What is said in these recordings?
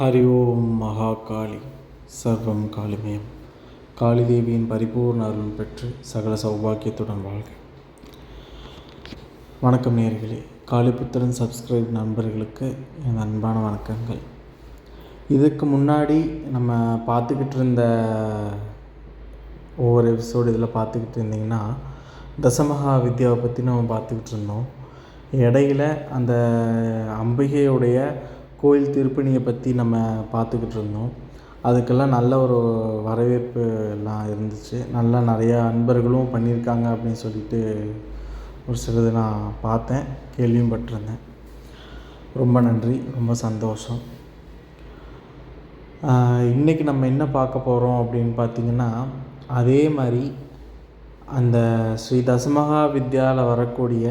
ஹரி ஓம் மகாகாளி சர்வம் காளிமயம் காளி தேவியின் பரிபூர்ண அருள் பெற்று சகல சௌபாக்கியத்துடன் வாழ்க। வணக்கம் நேர்களே காளிபுத்திரன் சப்ஸ்கிரைப் நண்பர்களுக்கு என் அன்பான வணக்கங்கள். இதுக்கு முன்னாடி நம்ம பார்த்துக்கிட்டு இருந்த ஒவ்வொரு எபிசோடு இதில் பார்த்துக்கிட்டு இருந்தீங்கன்னா தசமகா வித்யாவை பற்றி நம்ம பார்த்துக்கிட்டு இருந்தோம். இடையில அந்த அம்பிகையுடைய கோயில் திருப்பணியை பற்றி நம்ம பார்த்துக்கிட்டு இருந்தோம். அதுக்கெல்லாம் நல்ல ஒரு வரவேற்பு எல்லாம் இருந்துச்சு. நல்லா நிறையா அன்பர்களும் பண்ணியிருக்காங்க அப்படின்னு சொல்லிட்டு ஒரு சிலது நான் பார்த்தேன் கேள்வியும் பட்டிருந்தேன். ரொம்ப நன்றி ரொம்ப சந்தோஷம். இன்றைக்கி நம்ம என்ன பார்க்க போகிறோம் அப்படின்னு பார்த்தீங்கன்னா அதே மாதிரி அந்த ஸ்ரீ தசமகா வித்யாவில் வரக்கூடிய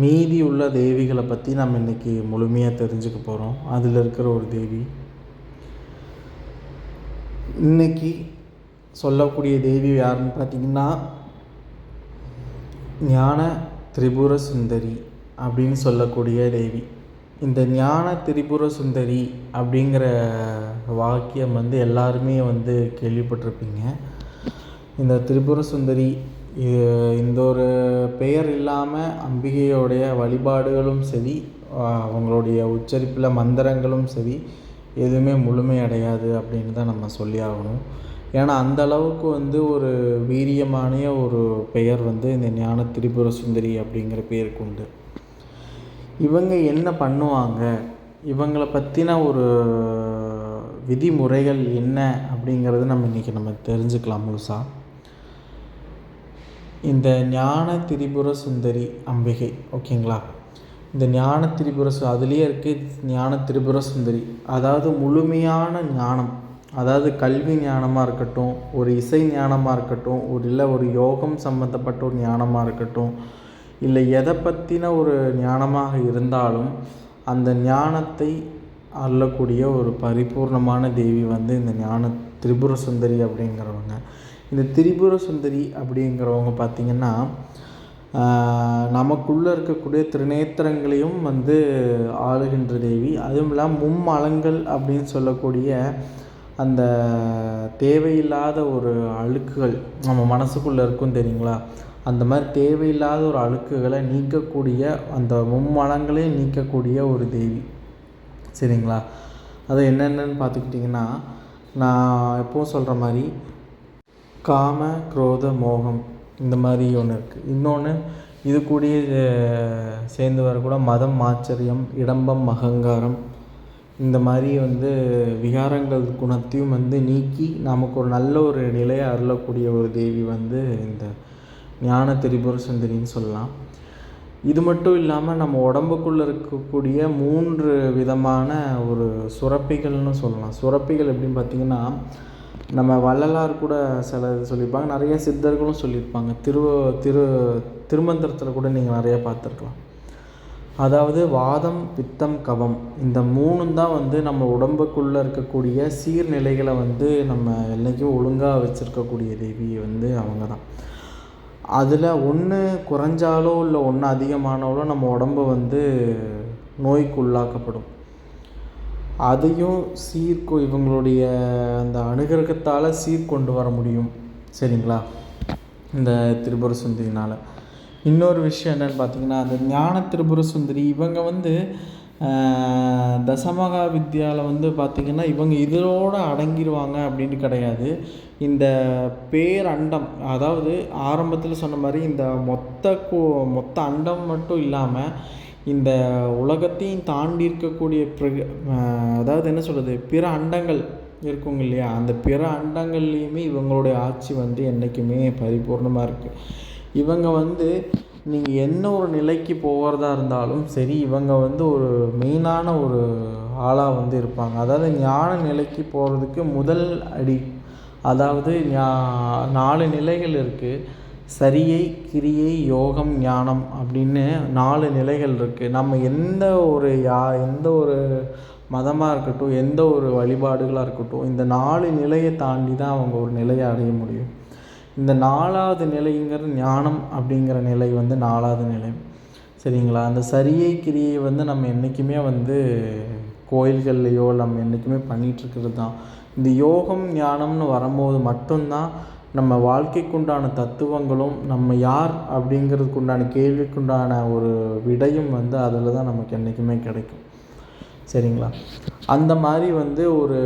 மீதி உள்ள தேவிகளை பற்றி நம்ம இன்றைக்கி முழுமையாக தெரிஞ்சுக்க போகிறோம் அதில் இருக்கிற ஒரு தேவி. இன்றைக்கி சொல்லக்கூடிய தேவி யாருன்னு பார்த்தீங்கன்னா ஞான திரிபுர சுந்தரி அப்படின்னு சொல்லக்கூடிய தேவி. இந்த ஞான திரிபுர சுந்தரி அப்படிங்கிற வாக்கியம் வந்து எல்லாருமே வந்து கேள்விப்பட்டிருப்பீங்க. இந்த திரிபுர சுந்தரி இது இந்த ஒரு பெயர் இல்லாமல் அம்பிகையோடைய வழிபாடுகளும் சரி அவங்களுடைய உச்சரிப்பில் மந்திரங்களும் சரி எதுவுமே முழுமையடையாது அப்படின்னு தான் நம்ம சொல்லி ஆகணும். ஏன்னா அந்த அளவுக்கு வந்து ஒரு வீரியமான ஒரு பெயர் வந்து இந்த ஞான திரிபுர சுந்தரி அப்படிங்கிற பெயருக்கு உண்டு. இவங்க என்ன பண்ணுவாங்க? இவங்களை பற்றின ஒரு விதிமுறைகள் என்ன அப்படிங்கிறது நம்ம இன்றைக்கி நம்ம தெரிஞ்சுக்கலாம் முழுசாக இந்த ஞான திரிபுர சுந்தரி அம்பிகை ஓகேங்களா? இந்த ஞான திரிபுர சு அதுலேயே இருக்குது ஞான திரிபுர சுந்தரி. அதாவது முழுமையான ஞானம் அதாவது கல்வி ஞானமாக இருக்கட்டும் ஒரு இசை ஞானமாக இருக்கட்டும் ஒரு இல்லை ஒரு யோகம் சம்மந்தப்பட்ட ஒரு ஞானமாக இருக்கட்டும் இல்லை எதை பற்றின ஒரு ஞானமாக இருந்தாலும் அந்த ஞானத்தை அள்ளக்கூடிய ஒரு பரிபூர்ணமான தேவி வந்து இந்த ஞான திரிபுர சுந்தரி அப்படிங்கிறவங்க. இந்த திரிபுர சுந்தரி அப்படிங்கிறவங்க பார்த்திங்கன்னா நமக்குள்ளே இருக்கக்கூடிய திருநேத்திரங்களையும் வந்து ஆளுகின்ற தேவி. அதுவும் இல்லாமல் மும்மலங்கள் அப்படின்னு சொல்லக்கூடிய அந்த தேவையில்லாத ஒரு அழுக்குகள் நம்ம மனசுக்குள்ளே இருக்கும் தெரியுங்களா? அந்த மாதிரி தேவையில்லாத ஒரு அழுக்குகளை நீக்கக்கூடிய அந்த மும்மலங்களையும் நீக்கக்கூடிய ஒரு தேவி. சரிங்களா? அது என்னென்னு பார்த்துக்கிட்டிங்கன்னா நான் எப்பவும் சொல்கிற மாதிரி காம குரோத மோகம் இந்த மாதிரி ஒன்று இருக்குது இன்னொன்று இது கூடிய சேர்ந்து வரக்கூட மதம் ஆச்சரியம் இடம்பம் அகங்காரம் இந்த மாதிரி வந்து விகாரங்கள் குணத்தையும் வந்து நீக்கி நமக்கு ஒரு நல்ல ஒரு நிலையை அருளக்கூடிய ஒரு தேவி வந்து இந்த ஞான திரிபுர சுந்தரின்னு சொல்லலாம். இது மட்டும் இல்லாமல் நம்ம உடம்புக்குள்ளே இருக்கக்கூடிய மூன்று விதமான ஒரு சுரப்பிகள்னு சொல்லலாம். சுரப்பிகள் எப்படின்னு பார்த்திங்கன்னா நம்ம வள்ளலார் கூட சில இது சொல்லியிருப்பாங்க. நிறைய சித்தர்களும் சொல்லியிருப்பாங்க. திரு திரு திருமந்திரத்தில் கூட நீங்கள் நிறையா பார்த்துருக்கலாம். அதாவது வாதம் பித்தம் கவம் இந்த மூணும் தான் வந்து நம்ம உடம்புக்குள்ளே இருக்கக்கூடிய சீர்நிலைகளை வந்து நம்ம என்றைக்கும் ஒழுங்காக வச்சுருக்கக்கூடிய தேவி வந்து அவங்க தான். அதில் ஒன்று குறைஞ்சாலோ இல்லை ஒன்று அதிகமானாலோ நம்ம உடம்பு வந்து நோய்க்கு உள்ளாக்கப்படும் அதையும் சீர்கொ இவங்களுடைய அந்த அனுகிரகத்தால் சீர்கொண்டு வர முடியும். சரிங்களா? இந்த திரிபுர சுந்தரினால். இன்னொரு விஷயம் என்னென்னு பார்த்தீங்கன்னா அந்த ஞான திரிபுர சுந்தரி இவங்க வந்து தசமகா வித்யாவில் வந்து பார்த்திங்கன்னா இவங்க இதோடு அடங்கிடுவாங்க அப்படின்னு கிடையாது. இந்த பேரண்டம் அதாவது ஆரம்பத்தில் சொன்ன மாதிரி இந்த மொத்த மொத்த அண்டம் மட்டும் இல்லாமல் இந்த உலகத்தையும் தாண்டி இருக்கக்கூடிய பிரக அதாவது என்ன சொல்கிறது பிற அண்டங்கள் இருக்குங்க இல்லையா? அந்த பிற அண்டங்கள்லேயுமே இவங்களுடைய ஆட்சி வந்து என்றைக்குமே பரிபூர்ணமாக இருக்குது இவங்க வந்து நீங்கள் என்ன ஒரு நிலைக்கு போகிறதா இருந்தாலும் சரி இவங்க வந்து ஒரு மெயினான ஒரு ஆளாக வந்து இருப்பாங்க. அதாவது ஞான நிலைக்கு போகிறதுக்கு முதல் அடி அதாவது நாலு நிலைகள் இருக்குது சரியை கிரியை யோகம் ஞானம் அப்படின்னு நாலு நிலைகள் இருக்குது நம்ம எந்த ஒரு யா எந்த ஒரு மதமாக இருக்கட்டும் எந்த ஒரு வழிபாடுகளாக இருக்கட்டும் இந்த நாலு நிலையை தாண்டி தான் அவங்க ஒரு நிலையை அடைய முடியும். இந்த நாலாவது நிலைங்கிற ஞானம் அப்படிங்கிற நிலை வந்து நாலாவது நிலை. சரிங்களா? அந்த சரியை கிரியை வந்து நம்ம என்றைக்குமே வந்து கோயில்கள்லையோ நம்ம என்றைக்குமே பண்ணிகிட்ருக்கிறது தான். இந்த யோகம் ஞானம்னு வரும்போது மட்டும்தான் நம்ம வாழ்க்கைக்குண்டான தத்துவங்களும் நம்ம யார் அப்படிங்கிறதுக்கு உண்டான கேள்விக்குண்டான ஒரு விடையும் வந்து அதில் தான் நமக்கு என்றைக்குமே கிடைக்கும். சரிங்களா? அந்த மாதிரி வந்து ஒரு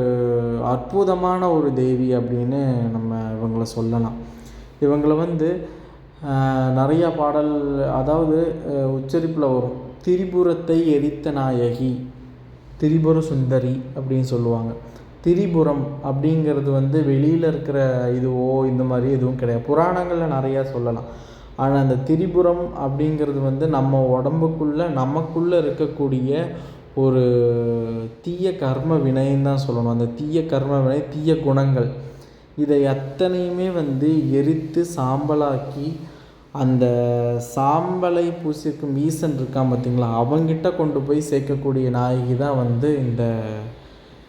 அற்புதமான ஒரு தேவி அப்படின்னு நம்ம இவங்களை சொல்லலாம். இவங்களை வந்து நிறையா பாடல் அதாவது உச்சரிப்பில் வரும். திரிபுரத்தை எரித்த நாயகி திரிபுர சுந்தரி அப்படின்னு சொல்லுவாங்க. திரிபுரம் அப்படிங்கிறது வந்து வெளியில் இருக்கிற இதுவோ இந்த மாதிரி எதுவும் கிடையாது. புராணங்களில் நிறையா சொல்லலாம். ஆனால் அந்த திரிபுரம் அப்படிங்கிறது வந்து நம்ம உடம்புக்குள்ளே நமக்குள்ளே இருக்கக்கூடிய ஒரு தீய கர்ம வினைன்னு தான் சொல்லணும். அந்த தீய கர்ம வினை தீய குணங்கள். இதை அத்தனையுமே வந்து எரித்து சாம்பலாக்கி அந்த சாம்பலை பூசிக்கும் ஈசன் இருக்கான் பார்த்தீங்களா அவங்கிட்ட கொண்டு போய் சேர்க்கக்கூடிய நாயகி தான் வந்து இந்த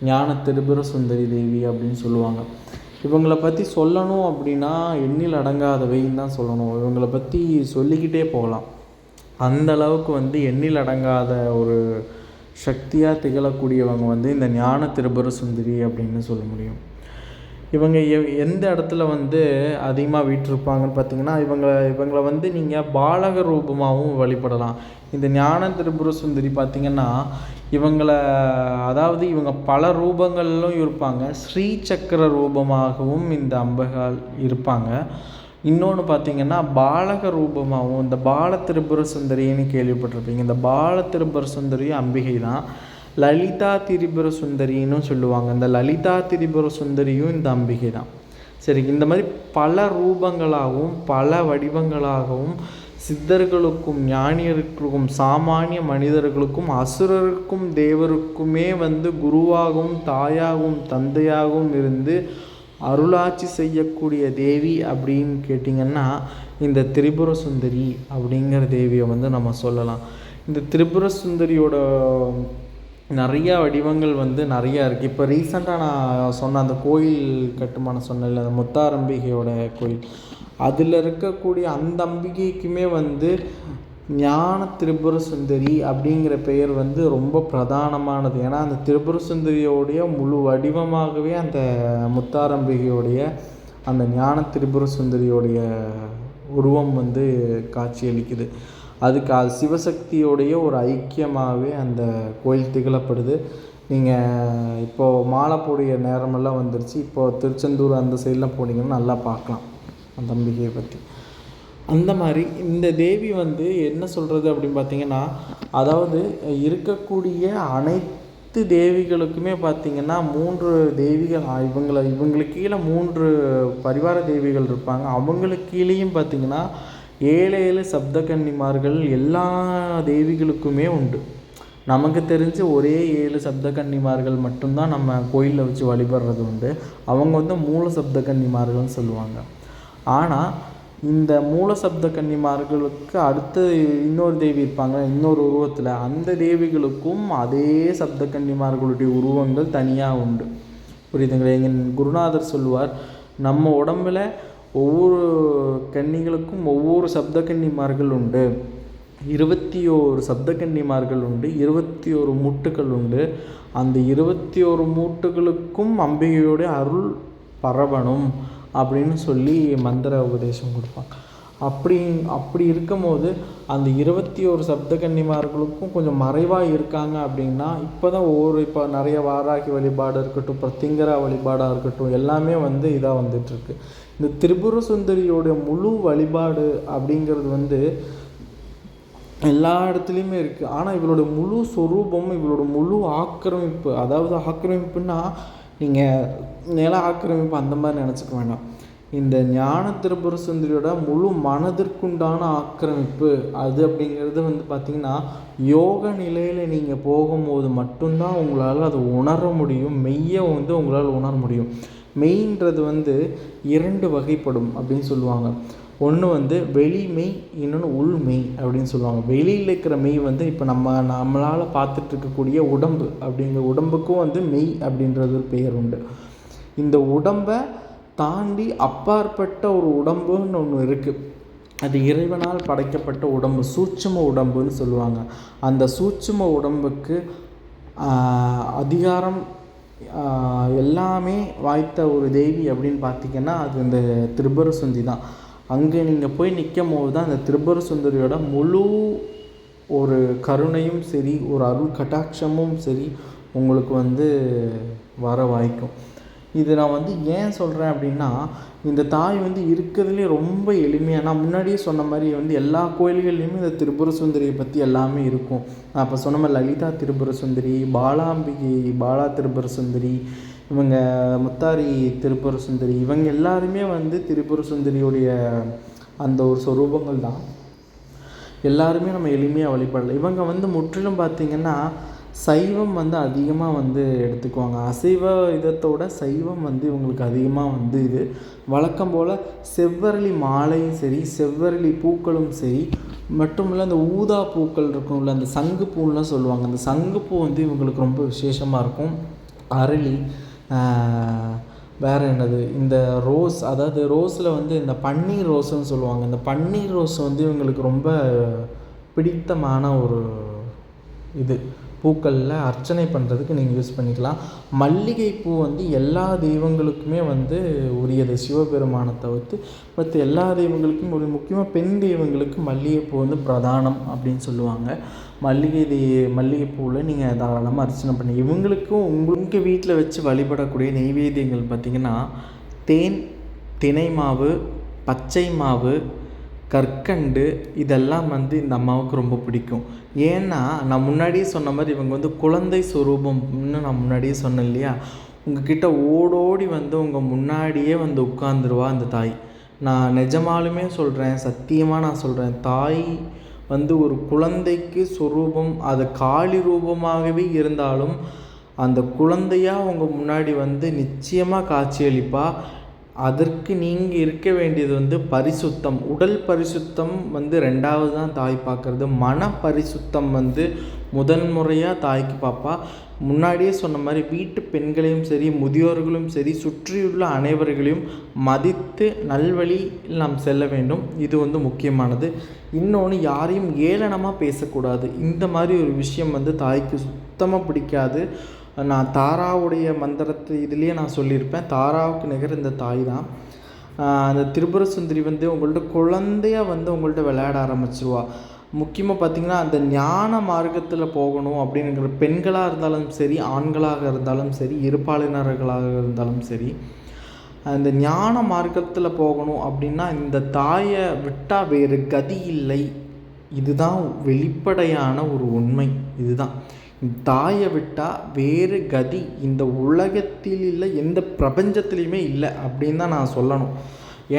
ஞான திரிபுர சுந்தரி தேவி அப்படின்னு சொல்லுவாங்க. இவங்களை பற்றி சொல்லணும் அப்படின்னா எண்ணில் அடங்காதவைன்னு தான் சொல்லணும். இவங்களை பற்றி சொல்லிக்கிட்டே போகலாம். அந்த அளவுக்கு வந்து எண்ணில் அடங்காத ஒரு சக்தியாக திகழக்கூடியவங்க வந்து இந்த ஞான திரிபுர சுந்தரி அப்படின்னு சொல்ல முடியும். இவங்க எ எந்த இடத்துல வந்து அதிகமாக வீற்றிருப்பாங்கன்னு பார்த்தீங்கன்னா இவங்களை இவங்களை வந்து நீங்கள் பாலக ரூபமாகவும் வழிபடலாம். இந்த ஞான திரிபுர சுந்தரி பார்த்திங்கன்னா இவங்களை அதாவது இவங்க பல ரூபங்களிலும் இருப்பாங்க. ஸ்ரீ சக்கர ரூபமாகவும் இந்த அம்பகால் இருப்பாங்க. இன்னொன்று பார்த்தீங்கன்னா பாலக ரூபமாகவும் இந்த பால திரிபுர சுந்தரின்னு கேள்விப்பட்டிருப்பீங்க. இந்த பால திரிபுர சுந்தரியும் அம்பிகை தான் லலிதா திரிபுர சுந்தரின்னு சொல்லுவாங்க. இந்த லலிதா திரிபுர சுந்தரியும் இந்த அம்பிகை தான். சரி இந்த மாதிரி பல ரூபங்களாகவும் பல வடிவங்களாகவும் சித்தர்களுக்கும் ஞானியர்களுக்கும் சாமானிய மனிதர்களுக்கும் அசுரருக்கும் தேவருக்குமே வந்து குருவாகவும் தாயாகவும் தந்தையாகவும் இருந்து அருளாட்சி செய்யக்கூடிய தேவி அப்படின்னு கேட்டிங்கன்னா இந்த திரிபுர சுந்தரி அப்படிங்கிற தேவியை வந்து நம்ம சொல்லலாம். இந்த திரிபுர சுந்தரியோட நிறையா வடிவங்கள் வந்து நிறையா இருக்குது இப்போ ரீசெண்டாக நான் சொன்ன அந்த கோயில் கட்டுமானம் சொன்னேன்ல அந்த முத்தாரம்பிகையோட கோயில். அதில் இருக்கக்கூடிய அந்த அம்பிகைக்குமே வந்து ஞான திரிபுர சுந்தரி அப்படிங்கிற பெயர் வந்து ரொம்ப பிரதானமானது. ஏன்னா அந்த திரிபுர சுந்தரியோடைய முழு வடிவமாகவே அந்த முத்தாரம்பிகையோடைய அந்த ஞான திரிபுர சுந்தரியோடைய உருவம் வந்து காட்சியளிக்குது. அதுக்கு அது சிவசக்தியோடைய ஒரு ஐக்கியமாகவே அந்த கோயில் திகழப்படுது. நீங்கள் இப்போது மாலை போடிய நேரமெல்லாம் வந்துருச்சு. இப்போது திருச்செந்தூர் அந்த சைடெலாம் போனீங்கன்னா நல்லா பார்க்கலாம் அந்த அம்பிகையை பற்றி அந்த மாதிரி இந்த தேவி வந்து என்ன சொல்கிறது அப்படின்னு பார்த்தீங்கன்னா அதாவது இருக்கக்கூடிய அனைத்து தேவிகளுக்குமே பார்த்திங்கன்னா மூன்று தேவிகள் இவங்களை இவங்களுக்கு கீழே மூன்று பரிவார தேவிகள் இருப்பாங்க. அவங்களுக்கு கீழேயும் பார்த்திங்கன்னா ஏழு ஏழு சப்தகன்னிமார்கள் எல்லா தேவிகளுக்குமே உண்டு. நமக்கு தெரிஞ்சு ஒரே ஏழு சப்தகன்னிமார்கள் மட்டும்தான் நம்ம கோயிலில் வச்சு வழிபடுறது உண்டு. அவங்க வந்து மூல சப்தகன்னிமார்கள்னு சொல்லுவாங்க. ஆனால் இந்த மூல கன்னிமார்களுக்கு அடுத்து இன்னொரு தேவி இருப்பாங்க இன்னொரு உருவத்தில். அந்த தேவிகளுக்கும் அதே சப்த கன்னிமார்களுடைய உருவங்கள் தனியாக உண்டு. புரியுதுங்களா? எங்கள் குருநாதர் சொல்லுவார் நம்ம உடம்பில் ஒவ்வொரு கன்னிகளுக்கும் ஒவ்வொரு சப்த கன்னிமார்கள் உண்டு. இருபத்தி ஓரு சப்த கன்னிமார்கள் உண்டு இருபத்தி ஒரு மூட்டுகள் உண்டு. அந்த இருபத்தி ஒரு மூட்டுகளுக்கும் அம்பிகையோடைய அருள் பரவணும் அப்படின்னு சொல்லி மந்திர உபதேசம் கொடுப்பாங்க. அப்படி அப்படி இருக்கும் போது அந்த இருபத்தி ஒரு சப்த கன்னிமார்களுக்கும் கொஞ்சம் மறைவாக இருக்காங்க அப்படின்னா இப்போ தான் ஒவ்வொரு இப்போ நிறைய வாராகி வழிபாடு இருக்கட்டும் பிரத்திங்கரா வழிபாடாக இருக்கட்டும் எல்லாமே வந்து இதாக வந்துட்டுருக்கு இந்த திரிபுர சுந்தரியோட முழு வழிபாடு அப்படிங்கிறது வந்து எல்லா இடத்துலையுமே இருக்குது ஆனால் இவளோட முழு சொரூபம் இவளோட முழு ஆக்கிரமிப்பு அதாவது ஆக்கிரமிப்புன்னா நீங்கள் நில ஆக்கிரமிப்பு அந்த மாதிரி நினச்சிக்க வேண்டாம் இந்த ஞான திரிபுர சுந்தரியோட முழு மனதிற்குண்டான ஆக்கிரமிப்பு அது அப்படிங்கிறது வந்து பார்த்திங்கன்னா யோக நிலையில் நீங்கள் போகும்போது மட்டும்தான் உங்களால் அதை உணர முடியும். மெய்யை வந்து உங்களால் உணர முடியும். மெய்ன்றது வந்து இரண்டு வகைப்படும் அப்படின்னு சொல்லுவாங்க. ஒன்று வந்து வெளி மெய் இன்னொன்று உள் மெய் அப்படின்னு சொல்லுவாங்க. வெளியில் இருக்கிற மெய் வந்து இப்போ நம்ம நம்மளால் பார்த்துட்டு இருக்கக்கூடிய உடம்பு அப்படிங்கிற உடம்புக்கும் வந்து மெய் அப்படின்றது ஒரு பெயர் உண்டு. இந்த உடம்பை தாண்டி அப்பாற்பட்ட ஒரு உடம்புன்னு ஒன்று இருக்குது அது இறைவனால் படைக்கப்பட்ட உடம்பு சூட்சும உடம்புன்னு சொல்லுவாங்க. அந்த சூட்சும உடம்புக்கு அதிகாரம் எல்லாமே வாய்த்த ஒரு தேவி அப்படின்னு பார்த்தீங்கன்னா அது இந்த திரிபுர சுந்தி தான். அங்கே நீங்கள் போய் நிற்கும் போது தான் அந்த திரிபுர சுந்தரியோட முழு ஒரு கருணையும் சரி ஒரு அருள் கட்டாட்சமும் சரி உங்களுக்கு வந்து வர வாய்க்கும். இது நான் வந்து ஏன் சொல்கிறேன் அப்படின்னா இந்த தாய் வந்து இருக்கிறதுலே ரொம்ப எளிமையாக நான் முன்னாடியே சொன்ன மாதிரி வந்து எல்லா கோயில்கள்லேயுமே இந்த திரிபுர சுந்தரியை பற்றி எல்லாமே இருக்கும். நான் அப்போ சொன்ன மாதிரி லலிதா திரிபுர சுந்தரி பாலாம்பிகை பாலா திரிபுர சுந்தரி இவங்க முத்தாரி திரிபுர சுந்தரி இவங்க எல்லாருமே வந்து திரிபுர சுந்தரியுடைய அந்த ஒரு சொரூபங்கள் தான் எல்லாருமே நம்ம எளிமையாக வழிபடலாம் இவங்க வந்து முற்றிலும் பார்த்திங்கன்னா சைவம் வந்து அதிகமாக வந்து எடுத்துக்குவாங்க. அசைவ இதத்தோட சைவம் வந்து இவங்களுக்கு அதிகமாக வந்து இது. வழக்கம் போல் செவ்வரளி மாலையும் சரி செவ்வரளி பூக்களும் சரி மட்டும் இல்லை அந்த ஊதா பூக்கள் இருக்கும்ல அந்த சங்கு சொல்லுவாங்க. அந்த சங்கு பூ வந்து இவங்களுக்கு ரொம்ப விசேஷமாக இருக்கும். அரளி வேறு என்னது? இந்த ரோஸ் அதாவது ரோஸில் வந்து இந்த பன்னீர் ரோஸுன்னு சொல்லுவாங்க. இந்த பன்னீர் ரோஸ் வந்து இவங்களுக்கு ரொம்ப பிடித்தமான ஒரு இது. பூக்களில் அர்ச்சனை பண்ணுறதுக்கு நீங்கள் யூஸ் பண்ணிக்கலாம். மல்லிகைப்பூ வந்து எல்லா தெய்வங்களுக்குமே வந்து உரியது. சிவபெருமானை தவிர்த்து மற்ற எல்லா தெய்வங்களுக்கும் ஒரு முக்கியமாக பெண் தெய்வங்களுக்கு மல்லிகைப்பூ வந்து பிரதானம் அப்படின்னு சொல்லுவாங்க. மல்லிகை தெய் மல்லிகைப்பூவில் நீங்கள் தாராளமாக அர்ச்சனை பண்ணி இவங்களுக்கும் உங்களுக்கு வீட்டில் வச்சு வழிபடக்கூடிய நெய்வேத்தியங்கள் பார்த்திங்கன்னா தேன் தினை மாவு பச்சை மாவு கற்கண்டு இதெல்லாம் வந்து இந்த அம்மாவுக்கு ரொம்ப பிடிக்கும். ஏன்னா நான் முன்னாடியே சொன்ன மாதிரி இவங்க வந்து குழந்தை சுரூபம்னு நான் முன்னாடியே சொன்னேன் இல்லையா? உங்ககிட்ட ஓடோடி வந்து உங்கள் முன்னாடியே வந்து உட்காந்துருவா அந்த தாய். நான் நிஜமாலுமே சொல்கிறேன் சத்தியமாக நான் சொல்கிறேன் தாய் வந்து ஒரு குழந்தைக்கு சொரூபம் அது காளி ரூபமாகவே இருந்தாலும் அந்த குழந்தையாக உங்கள் முன்னாடி வந்து நிச்சயமாக காட்சியளிப்பா. அதற்கு நீங்கள் இருக்க வேண்டியது வந்து பரிசுத்தம். உடல் பரிசுத்தம் வந்து ரெண்டாவது தான் தாய் பார்க்குறது. மன பரிசுத்தம் வந்து முதன்முறையாக தாய்க்கு பார்ப்பா முன்னாடியே சொன்ன மாதிரி வீட்டு பெண்களையும் சரி முதியோர்களும் சரி சுற்றியுள்ள அனைவர்களையும் மதித்து நல்வழியில் நாம் செல்ல வேண்டும். இது வந்து முக்கியமானது. இன்னொன்று யாரையும் ஏளனமாக பேசக்கூடாது. இந்த மாதிரி ஒரு விஷயம் வந்து தாய்க்கு சுத்தமாக பிடிக்காது. நான் தாராவுடைய மந்திரத்து இதுலேயே நான் சொல்லியிருப்பேன். தாராவுக்கு நிகர் இந்த தாய் தான். அந்த திரிபுர சுந்தரி வந்து உங்கள்கிட்ட குழந்தையா வந்து உங்கள்கிட்ட விளையாட ஆரம்பிச்சிருவா. முக்கியமாக பார்த்திங்கன்னா அந்த ஞான மார்க்கத்தில் போகணும் அப்படிங்கிற பெண்களாக இருந்தாலும் சரி ஆண்களாக இருந்தாலும் சரி இருப்பாளினர்களாக இருந்தாலும் சரி அந்த ஞான மார்க்கத்தில் போகணும் அப்படின்னா இந்த தாயை விட்டால் வேறு கதி இல்லை. இதுதான் வெளிப்படையான ஒரு உண்மை. இதுதான். தாயை விட்டால் வேறு கதி. இந்த உலகத்தில் இல்லை எந்த பிரபஞ்சத்துலேயுமே இல்லை அப்படின்னு தான் நான் சொல்லணும்.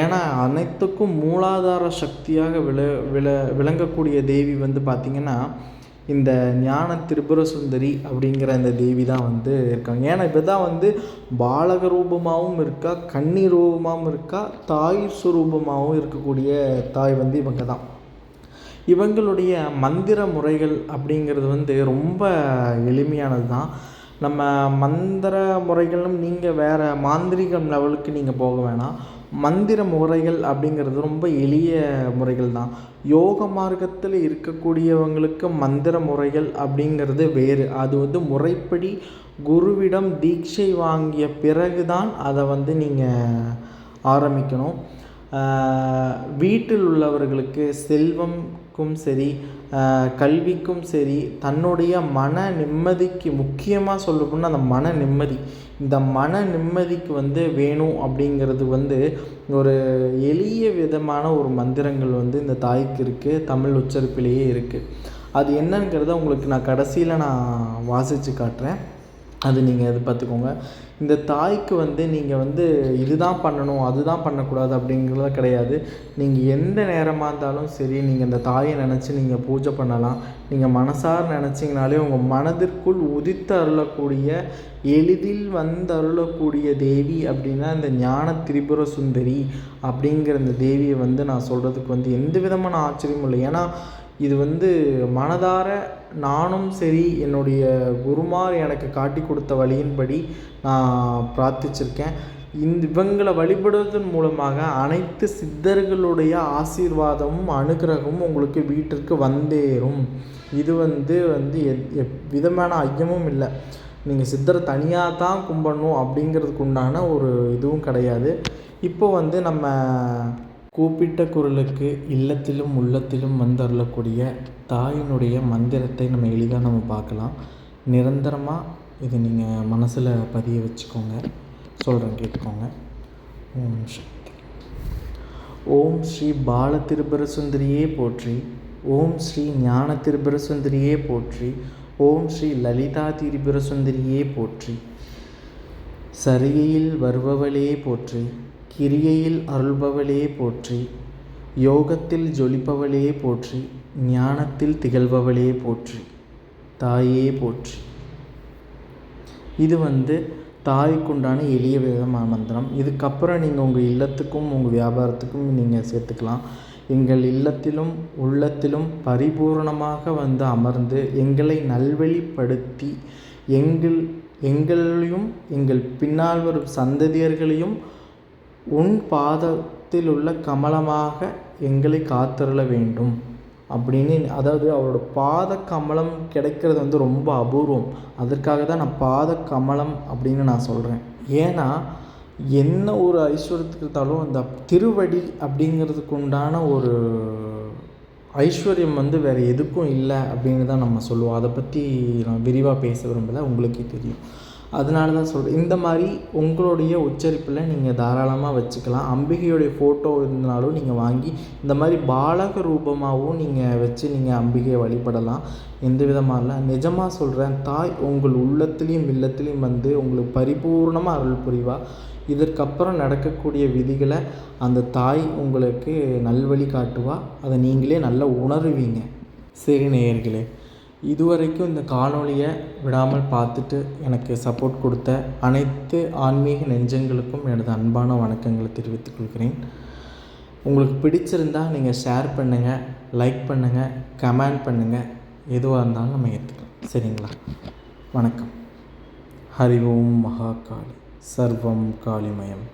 ஏன்னா அனைத்துக்கும் மூலாதார சக்தியாக விள விள விளங்கக்கூடிய தேவி வந்து பார்த்திங்கன்னா இந்த ஞான திரிபுர சுந்தரி அப்படிங்கிற இந்த தேவி தான் வந்து இருக்காங்க. ஏன்னா இப்போ தான் வந்து பாலக ரூபமாகவும் இருக்கா கன்னி ரூபமாகவும் இருக்கா தாய் சுரூபமாகவும் இருக்கக்கூடிய தாய் வந்து இவங்க தான். இவங்களுடைய மந்திர முறைகள் அப்படிங்கிறது வந்து ரொம்ப எளிமையானது தான் நம்ம மந்திர முறைகளும் நீங்கள் வேறு மாந்திரிகம் லெவலுக்கு நீங்கள் போக வேணாம். மந்திர முறைகள் அப்படிங்கிறது ரொம்ப எளிய முறைகள் தான் யோக மார்க்கத்தில் இருக்கக்கூடியவங்களுக்கு மந்திர முறைகள் அப்படிங்கிறது வேறு. அது வந்து முறைப்படி குருவிடம் தீட்சை வாங்கிய பிறகு தான் அதை வந்து நீங்கள் ஆரம்பிக்கணும். வீட்டில் உள்ளவர்களுக்கு செல்வம் செல்வம்க்கும் சரி கல்விக்கும் சரி தன்னுடைய மன நிம்மதிக்கு முக்கியமாக சொல்ல போனால் அந்த மன நிம்மதி. இந்த மன நிம்மதிக்கு வந்து வேணும் அப்படிங்கிறது வந்து ஒரு எளிய விதமான ஒரு மந்திரங்கள் வந்து இந்த தாய்க்கு இருக்குது தமிழ் உச்சரிப்பிலேயே இருக்குது அது என்னங்கிறத உங்களுக்கு நான் கடைசியில் நான் வாசித்து காட்டுறேன். அது நீங்கள் இது பார்த்துக்கோங்க. இந்த தாய்க்கு வந்து நீங்கள் வந்து இதுதான் பண்ணணும் அதுதான் பண்ணக்கூடாது அப்படிங்கிறதுலாம் கிடையாது. நீங்கள் எந்த நேரமாக இருந்தாலும் சரி நீங்கள் இந்த தாயை நினச்சி நீங்கள் பூஜை பண்ணலாம். நீங்கள் மனசார நினச்சிங்கனாலே உங்கள் மனதிற்குள் உதித்து அருளக்கூடிய எளிதில் வந்து அருளக்கூடிய தேவி அப்படின்னா இந்த ஞான திரிபுர சுந்தரி அப்படிங்கிற இந்த தேவியை வந்து நான் சொல்கிறதுக்கு வந்து எந்த விதமான ஆச்சரியமும் இல்லை. ஏன்னா இது வந்து மனதார நானும் சரி என்னுடைய குருமார் எனக்கு காட்டி கொடுத்த வழியின்படி நான் பிரார்த்திச்சிருக்கேன். இந்த இவங்களை வழிபடுவதன் மூலமாக அனைத்து சித்தர்களுடைய ஆசீர்வாதமும் அனுகிரகமும் உங்களுக்கு வீட்டிற்கு வந்தேறும். இது வந்து வந்து எத் விதமான ஐயமும் இல்லை. நீங்கள் சித்தரை தனியாக தான் கும்பிடணும் அப்படிங்கிறதுக்கு உண்டான ஒரு இதுவும் கிடையாது. இப்போ வந்து நம்ம கூப்பிட்ட குரலுக்கு இல்லத்திலும் உள்ளத்திலும் வந்து அருளக்கூடிய தாயினுடைய மந்திரத்தை நம்ம எளிதாக நம்ம பார்க்கலாம். நிரந்தரமாக இது நீங்கள் மனசில் பதிய வச்சுக்கோங்க. சொல்கிறேன் கேட்டுக்கோங்க. ஓம் சக்தி. ஓம் ஸ்ரீ பால திருபுர சுந்தரியே போற்றி. ஓம் ஸ்ரீ ஞான திருபுர சுந்தரியே போற்றி. ஓம் ஸ்ரீ லலிதா திரிபுர சுந்தரியே போற்றி. சரிகையில் வருபவளே போற்றி. கிரியையில் அருள்பவளே போற்றி யோகத்தில் ஜொலிப்பவளே போற்றி ஞானத்தில் திகழ்பவளே போற்றி தாயே போற்றி. இது வந்து தாய்க்குண்டான எளிய விதமான மந்திரம். இதுக்கப்புறம் நீங்கள் உங்கள் இல்லத்துக்கும் உங்கள் வியாபாரத்துக்கும் நீங்கள் சேர்த்துக்கலாம். எங்கள் இல்லத்திலும் உள்ளத்திலும் பரிபூரணமாக வந்து அமர்ந்து எங்களை நல்வழிப்படுத்தி எங்கள் எங்களையும் எங்கள் பின்னால் வரும் சந்ததியர்களையும் உன் பாதத்தில் உள்ள கமலமாக எங்களை காத்தருள வேண்டும். அப்படின்னு அதாவது அவரோட பாத கமலம் கிடைக்கிறது வந்து ரொம்ப அபூர்வம். அதற்காக தான் நான் பாத கமலம் அப்படின்னு நான் சொல்கிறேன் ஏன்னா என்ன ஒரு ஐஸ்வர்யத்துக்கு இருந்தாலும் அந்த திருவடி அப்படிங்கிறதுக்கு உண்டான ஒரு ஐஸ்வர்யம் வந்து வேறு எதுக்கும் இல்லை அப்படின்னு தான் நம்ம சொல்லுவோம். அதை பற்றி நான் விரிவாக பேச விரும்பலை. உங்களுக்கே தெரியும். அதனால தான் சொல்கிறேன் இந்த மாதிரி உங்களுடைய உச்சரிப்பில் நீங்கள் தாராளமாக வச்சுக்கலாம். அம்பிகையுடைய ஃபோட்டோ இருந்தாலும் நீங்கள் வாங்கி இந்த மாதிரி பாலக ரூபமாகவும் நீங்கள் வச்சு நீங்கள் அம்பிகையை வழிபடலாம். எந்த விதமாக இல்லை. நிஜமாக சொல்கிறேன் தாய் உங்கள் உள்ளத்துலேயும் இல்லத்துலேயும் வந்து உங்களுக்கு பரிபூர்ணமாக அருள் புரிவா. இதற்கப்புறம் நடக்கக்கூடிய விதிகளை அந்த தாய் உங்களுக்கு நல்வழி காட்டுவா. அதை நீங்களே நல்லா உணருவீங்க. சரி நேயர்களே இதுவரைக்கும் இந்த காணொளியை விடாமல் பார்த்துட்டு எனக்கு சப்போர்ட் கொடுத்த அனைத்து ஆன்மீக நெஞ்சங்களுக்கும் எனது அன்பான வணக்கங்களை தெரிவித்துக் கொள்கிறேன். உங்களுக்கு பிடிச்சிருந்தால் நீங்கள் ஷேர் பண்ணுங்கள் லைக் பண்ணுங்கள் கமெண்ட் பண்ணுங்கள் எதுவாக இருந்தாலும் நம்ம ஏற்றுக்கலாம் சரிங்களா? வணக்கம். ஹரி ஓம் மகாகாளி. சர்வம் காளிமயம்.